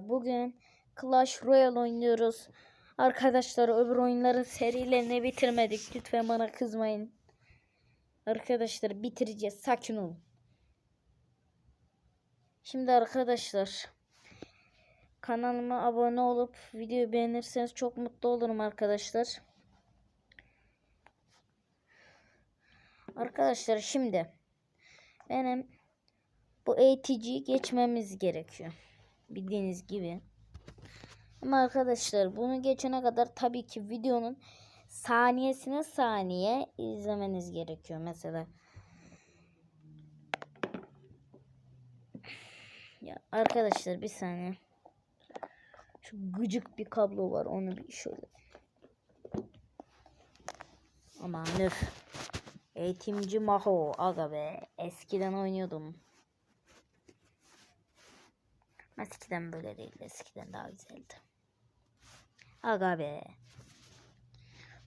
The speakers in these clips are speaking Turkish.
Bugün Clash Royale oynuyoruz. Arkadaşlar öbür oyunların serilerini bitirmedik. Lütfen bana kızmayın. Arkadaşlar bitireceğiz. Sakin olun. Şimdi arkadaşlar kanalıma abone olup videoyu beğenirseniz çok mutlu olurum arkadaşlar. Arkadaşlar şimdi benim bu ATG'yi geçmemiz gerekiyor. Bildiğiniz gibi. Ama arkadaşlar bunu geçene kadar tabii ki videonun saniyesine saniye izlemeniz gerekiyor. Mesela ya arkadaşlar bir saniye. Şu gıcık bir kablo var onu bir şöyle. Aman öf. Eğitimci Maho. Aga be. Eskiden oynuyordum. Eskiden böyle değil. Eskiden daha güzeldi. Aga be.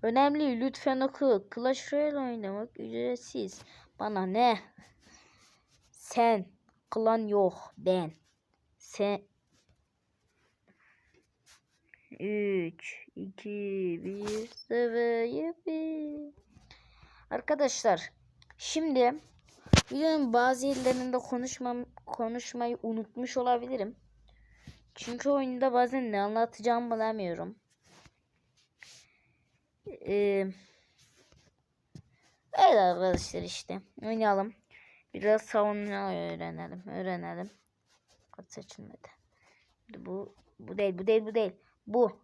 Önemli lütfen oku. Clash Royale oynamak ücretsiz. Bana ne? Sen. Klan yok. Ben. Sen. 3, 2, 1, 0, yuppi. Arkadaşlar şimdi videonun bazı yerlerinde konuşmam konuşmayı unutmuş olabilirim. Çünkü oyunda bazen ne anlatacağımı bulamıyorum. Ee, evet arkadaşlar işte oynayalım. Biraz savunma öğrenelim. Öğrenelim. Kaç seçilmedi. Bu bu değil bu değil bu değil. Bu.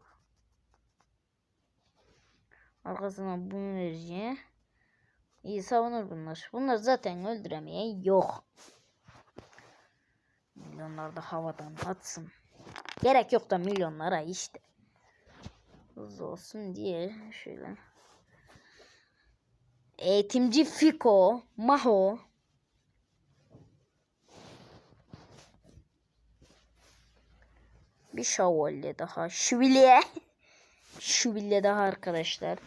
Arkasına bunu vereceğim. İyi savunur bunlar. Bunlar zaten öldüremeyen yok. Milyonlar da havadan atsın. Gerek yok da milyonlara işte. Hızlı olsun diye şöyle. Eğitimci Fiko, Maho. Bir şövalye daha. Şövalye. Şövalye daha arkadaşlar.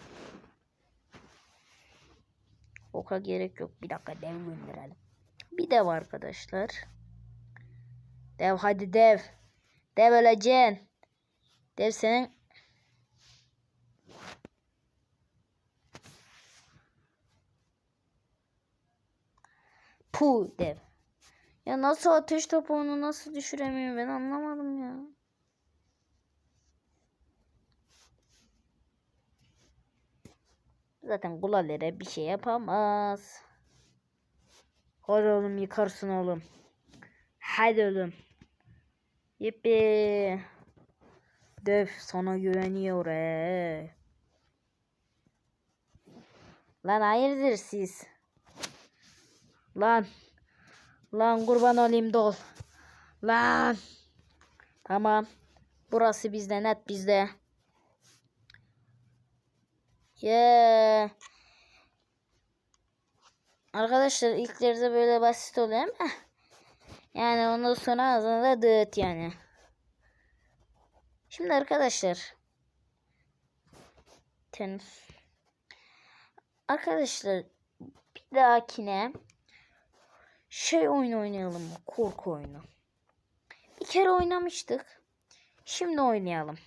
Oka gerek yok. Bir dakika dev gönderelim. Bir dev arkadaşlar. Dev hadi dev. Dev öleceksin. Dev senin. Pu dev. Ya nasıl ateş topuğunu nasıl düşüremiyorum ben anlamadım ya. Zaten kulalere bir şey yapamaz. Hadi oğlum yıkarsın oğlum. Hadi oğlum. Yippi. Dev sana güveniyor he. Lan hayırdır siz? Lan. Lan kurban olayım dol. Lan. Tamam. Burası bizde net bizde. Yeah. Arkadaşlar ilklerde böyle basit oluyor ama yani ondan sonra ağzına dıt yani. Şimdi arkadaşlar tenis. Arkadaşlar bir dahakine şey oyun oynayalım? Korku oyunu. Bir kere oynamıştık. Şimdi oynayalım.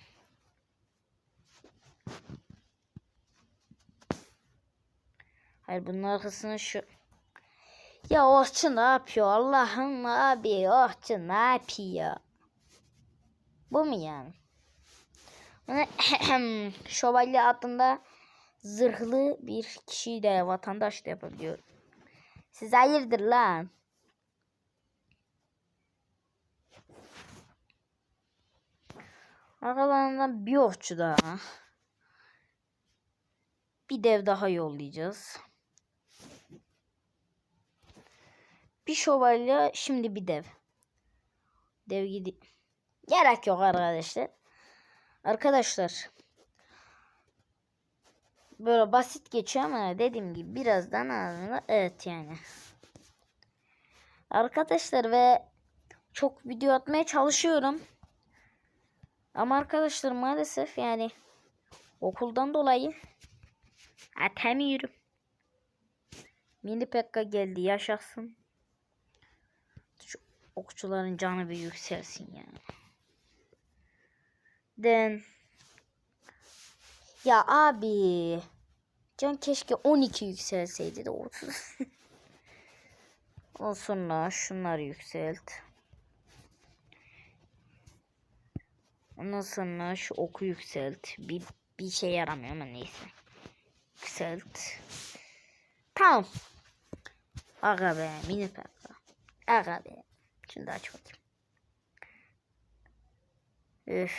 Hayır bunun arkasına şu. Ya Orçun ne yapıyor? Allah'ım abi Orçun ne yapıyor? Bu mu yani? Şövalye adında zırhlı bir kişiyi de vatandaş da yapabiliyor. Siz hayırdır lan? Arkalarından bir okçu daha. Bir dev daha yollayacağız. Bir şövalye şimdi bir dev. Dev gidi. Gerek yok arkadaşlar. Arkadaşlar. Böyle basit geçiyor ama dediğim gibi birazdan ağzına evet yani. Arkadaşlar ve çok video atmaya çalışıyorum. Ama arkadaşlar maalesef yani okuldan dolayı atamıyorum. Mini Pekka geldi yaşasın. Okçuların canı bir yükselsin yani. Den. Ya abi. Can keşke 12 yükselseydi de 30. Ondan sonra şunları yükselt. Ondan sonra şu oku yükselt. Bir, bir şey yaramıyor ama neyse. Yükselt. Tamam. Aga be mini pekka. Aga be. Da aç bakayım. Üf.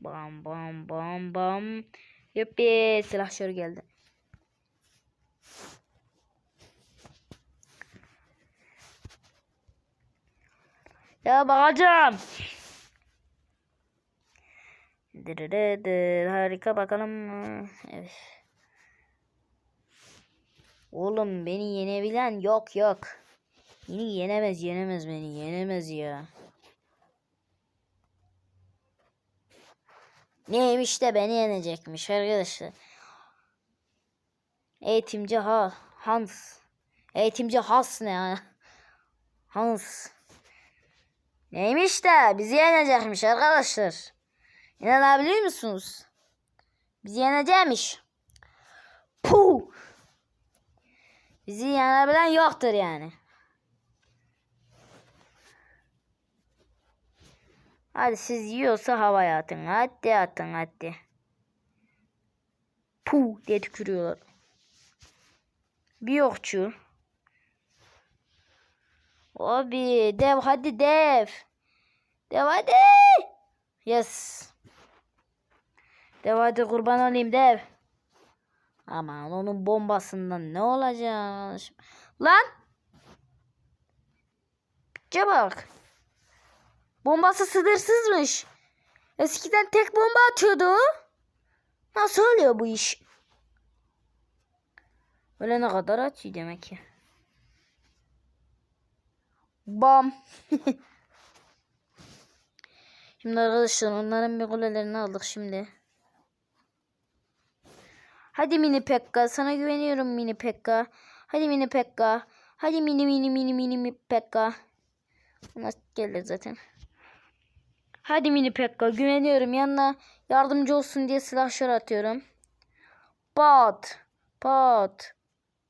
Bam bam bam bam. Yuppi silahşör geldi. Ya bakacağım. Dırırıdır. Harika bakalım. Evet. Oğlum beni yenebilen yok yok. Beni yenemez yenemez beni yenemez ya. Neymiş de beni yenecekmiş arkadaşlar. Eğitimci ha Hans. Eğitimci Has ne ya? Hans. Neymiş de bizi yenecekmiş arkadaşlar. İnanabiliyor musunuz? Bizi yenecekmiş. Puh. Bizi yenebilen yoktur yani. Hadi siz yiyorsa havaya atın. Hadi atın hadi. Puh diye tükürüyorlar. Bir okçu. Abi dev hadi dev. Dev hadi. Yes. Dev hadi kurban olayım dev. Aman onun bombasından ne olacak? Lan. Piçe. Bombası sınırsızmış. Eskiden tek bomba atıyordu. Nasıl oluyor bu iş? Öyle ne kadar atıyor demek ki. Bam. şimdi arkadaşlar onların bir kulelerini aldık şimdi. Hadi mini Pekka sana güveniyorum mini Pekka. Hadi mini Pekka. Hadi mini mini mini mini mini Pekka. Bunlar gelir zaten. Hadi mini Pekka güveniyorum yanına yardımcı olsun diye silahşör atıyorum. Pat pat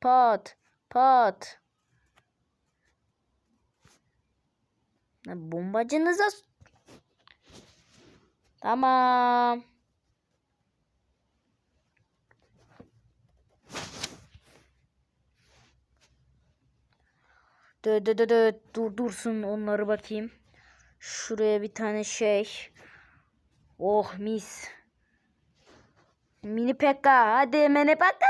pat pat. Bombacınıza Tamam. Dö dö dö dö dur dursun onları bakayım. Şuraya bir tane şey. Oh mis. Mini Pekka hadi mini Pekka.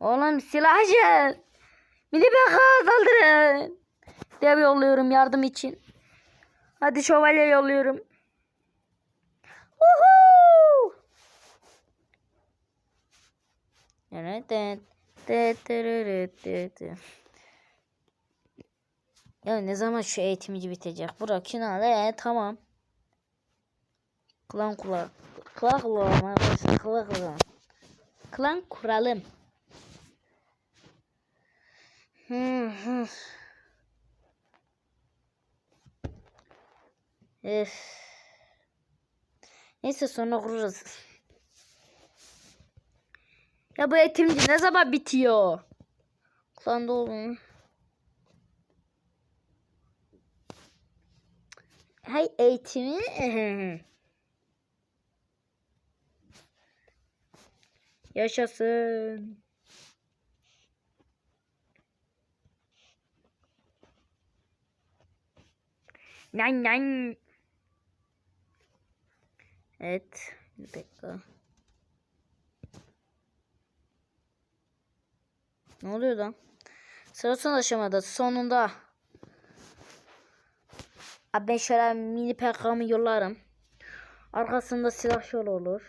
Oğlum silahcı. Mini Pekka saldırın. Dev yolluyorum yardım için. Hadi şövalye yolluyorum. Woohoo! Ya ne zaman şu eğitimci bitecek? Burak Künal ee, tamam. Klan kula klan kuralım arkadaşlar klan. Klan kuralım. Hı hı. Neyse sonra kurarız. Ya bu eğitimci ne zaman bitiyor? Klanda olun. Hay eğitimi. Yaşasın. Nan nan. Evet. Bir dakika. Ne oluyor lan? Sıra son aşamada sonunda. Abi ben şöyle mini PK'mı yollarım. Arkasında silah yolu olur.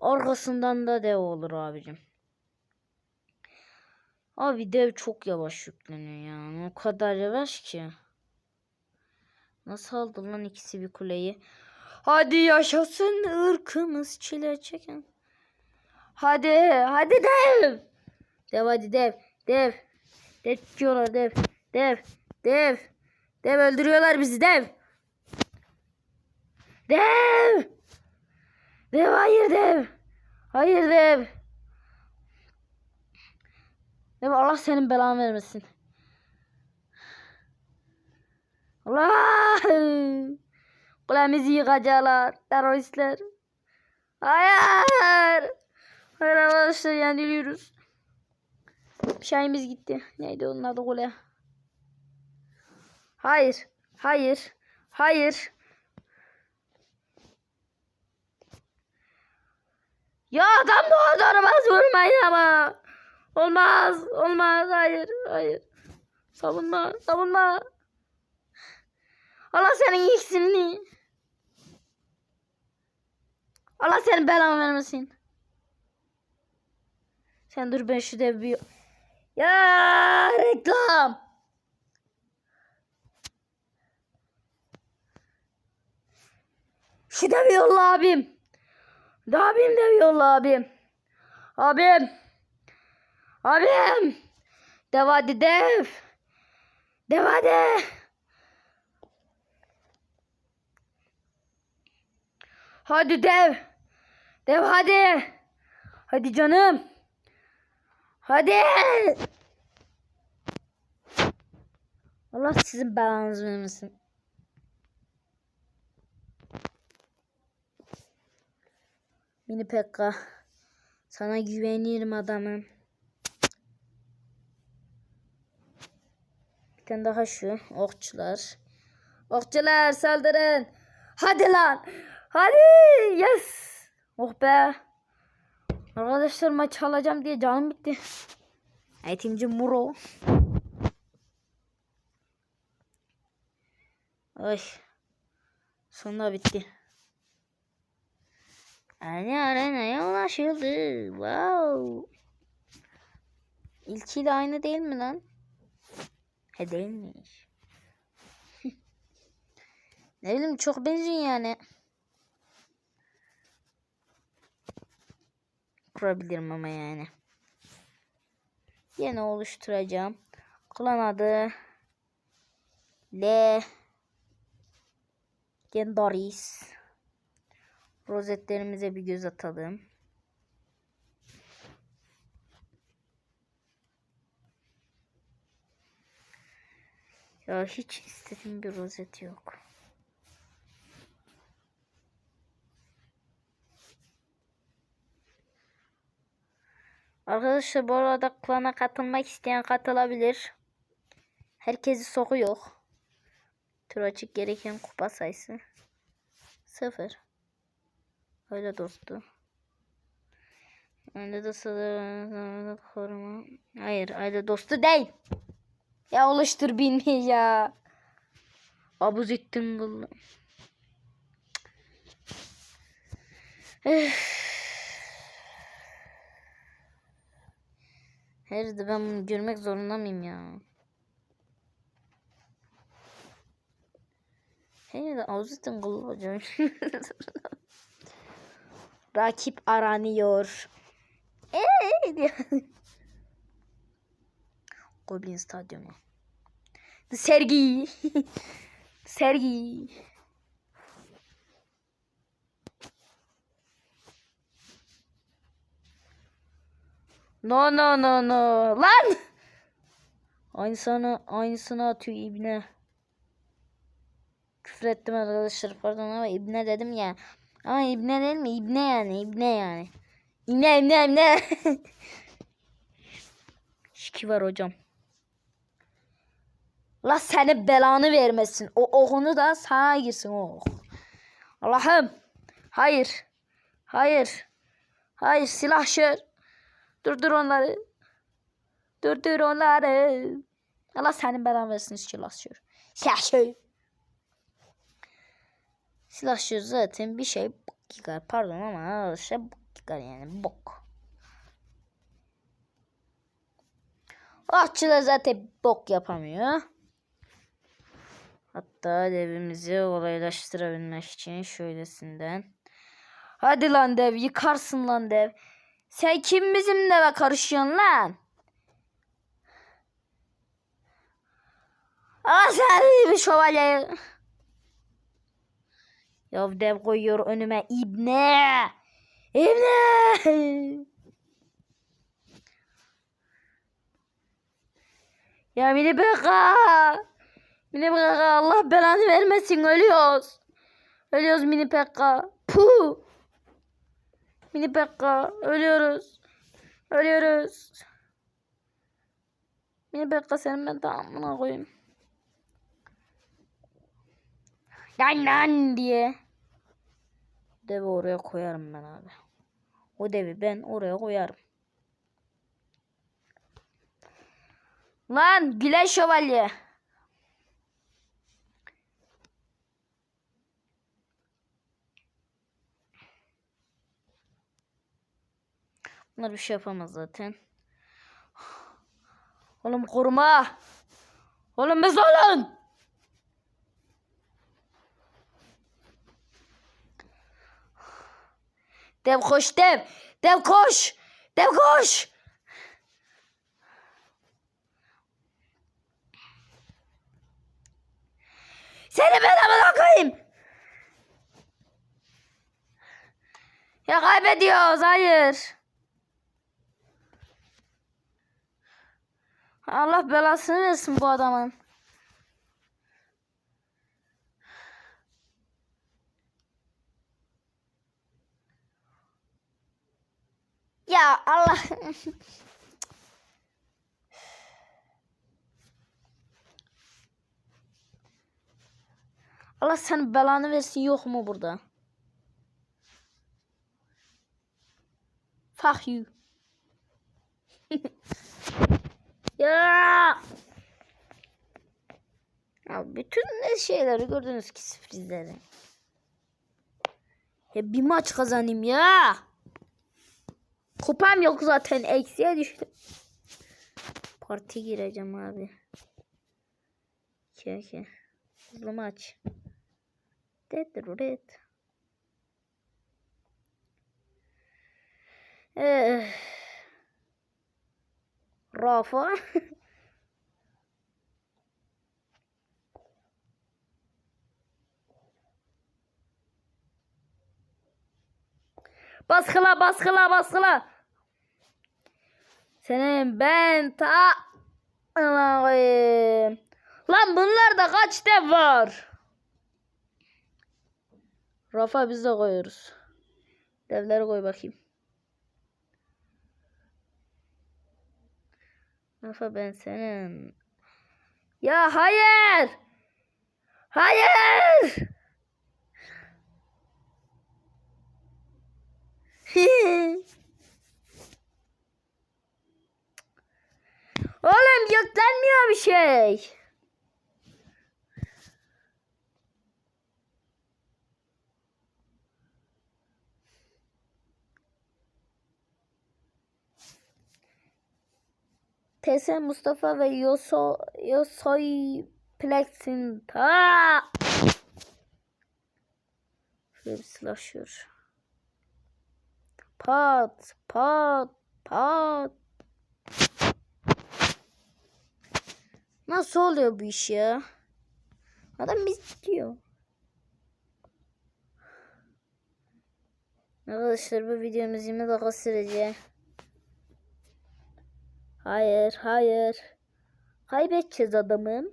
Arkasından da dev olur abicim. Abi dev çok yavaş yükleniyor yani. O kadar yavaş ki. Nasıl aldı lan ikisi bir kuleyi? Hadi yaşasın ırkımız çile çeken. Hadi hadi dev. Dev hadi dev. Dev. Dev tutuyorlar dev. Dev. Dev. Dev öldürüyorlar bizi dev. Dev. Dev hayır dev. Hayır dev. Dev Allah senin belanı vermesin. Allah. Kulemizi yıkacaklar teröristler. Hayır. Hayır arkadaşlar yeniliyoruz. Şeyimiz gitti. Neydi onun adı kule? Hayır. Hayır. Hayır. Ya adam doğru olmaz vurmayın ama. Olmaz. Olmaz. Hayır. Hayır. Savunma. Savunma. Allah senin ikisini. Allah senin belanı vermesin. Sen dur ben şu dev bir... Ya reklam. Şu devi yolla abim. De abim devi yolla abim. Abim. Abim. Dev hadi dev. Dev hadi. Hadi dev. Dev hadi. Hadi canım. Hadi. Allah sizin belanızı vermesin. Mini Pekka. Sana güvenirim adamım. Bir tane daha şu. Okçular. Okçular saldırın. Hadi lan. Hadi. Yes. Oh be. Arkadaşlar maç alacağım diye canım bitti. Eğitimci Muro. Ay. Sonunda bitti. Yani arenaya ulaşıldı. Wow. İlkiyle aynı değil mi lan? He değilmiş. ne bileyim çok benziyor yani. Kurabilirim ama yani. Yine oluşturacağım. Klan adı L Gendaris. Rozetlerimize bir göz atalım. Ya hiç istediğim bir rozet yok. Arkadaşlar bu arada klana katılmak isteyen katılabilir. Herkesi sokuyor. Tur açık gereken kupa sayısı. Sıfır. Öyle dostu. Öyle dostu koruma. Hayır öyle dostu değil. Ya oluştur bilmeyi ya. Abuz ettin kıllı. Her de ben bunu görmek zorunda mıyım ya? Her de ağzıdan kullanacağım. Rakip aranıyor. Eee diyor. Goblin Stadyumu. Sergi. Sergi. No no no no. Lan! Aynısını, aynısını atıyor İbne. Küfür ettim arkadaşlar pardon ama İbne dedim ya. Ama İbne değil mi? İbne yani. İbne yani. İbne İbne İbne. Şiki var hocam. Allah seni belanı vermesin. O okunu da sana girsin o ok. Allah'ım. Hayır. Hayır. Hayır silahşör. Durdur onları. Durdur onları. Allah senin belanı versin silahşör. Silahşör. Silahşör zaten bir şey bok yıkar. Pardon ama şey bok yıkar yani bok. Ahçı da zaten bok yapamıyor. Hatta devimizi olaylaştırabilmek için şöylesinden. Hadi lan dev yıkarsın lan dev. Sen kim bizim deve karışıyorsun lan? Aa sen bir şövalye. Ya dev koyuyor önüme ibne. İbne. Ya mini beka. Mini beka Allah belanı vermesin ölüyoruz. Ölüyoruz mini pekka. Puh. Mini pekka ölüyoruz. Ölüyoruz. Mini pekka senin ben tamamına koyayım. Lan lan diye. Devi oraya koyarım ben abi. O devi ben oraya koyarım. Lan Gülen Şövalye. Bunlar bir şey yapamaz zaten. Oğlum koruma. Oğlum biz olun. Dev koş dev. Dev koş. Dev koş. Seni ben amına koyayım. Ya kaybediyoruz hayır. Allah belasını versin bu adamın. Ya Allah. Allah senin belanı versin yok mu burada? Fuck you. ya. Bütün ne şeyleri gördünüz ki sürprizleri. Ya bir maç kazanayım ya. Kupam yok zaten eksiye düştü. Parti gireceğim abi. İki. Hızlı maç. Dead Eh. Rafa. baskıla baskıla baskıla. Senin ben ta. Lan bunlarda kaç dev var? Rafa biz de koyuyoruz. Devleri koy bakayım. Rafa ben senin. Ya hayır. Hayır. Oğlum yüklenmiyor bir şey. TS Mustafa ve Yoso Yosoy Plexin ta. Şöyle bir slasher. Pat pat pat. Nasıl oluyor bu iş ya? Adam istiyor. Arkadaşlar bu videomuz 20 dakika sürecek. Hayır, hayır. Kaybedeceğiz adamım.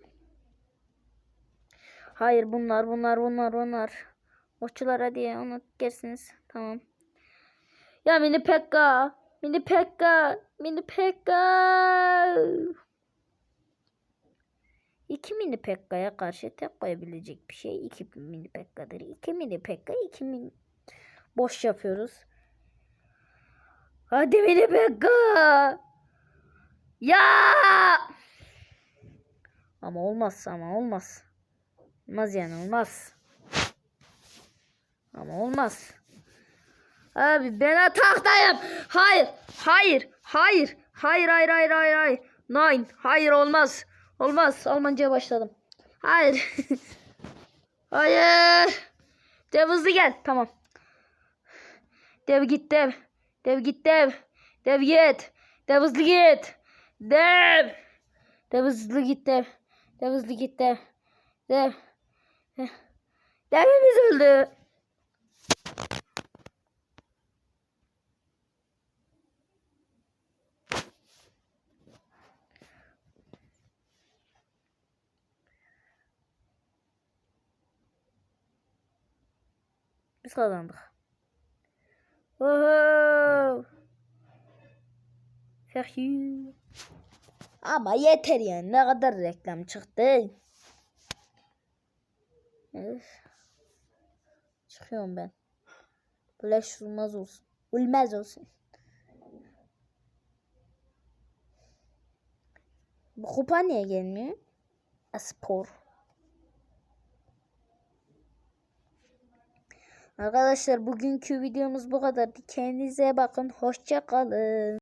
Hayır bunlar, bunlar, bunlar, bunlar. Okçular hadi onu gersiniz. Tamam. Ya mini pekka. Mini pekka. Mini pekka. İki mini pekkaya karşı tek koyabilecek bir şey. iki mini pekkadır. İki mini pekka, iki mini... Boş yapıyoruz. Hadi mini pekka. Ya! Ama olmaz ama olmaz. Olmaz yani olmaz. Ama olmaz. Abi ben ataktayım. Hayır. Hayır. Hayır. Hayır hayır hayır hayır hayır. Nine. Hayır olmaz. Olmaz. Almanca'ya başladım. Hayır. hayır. Dev hızlı gel. Tamam. Dev git dev. Dev git dev. Dev git. Dev hızlı git. Dev. Dev hızlı git dev. Dev hızlı git dev. Dev. Dev. Devimiz öldü. Biz kazandık. Oho. Fuck you. Ama yeter yani. Ne kadar reklam çıktı. Öf. Çıkıyorum ben. Böyle olmaz olsun. Ulmez olsun. Bu kupa niye gelmiyor? Spor. Arkadaşlar bugünkü videomuz bu kadar. Kendinize bakın. Hoşça kalın.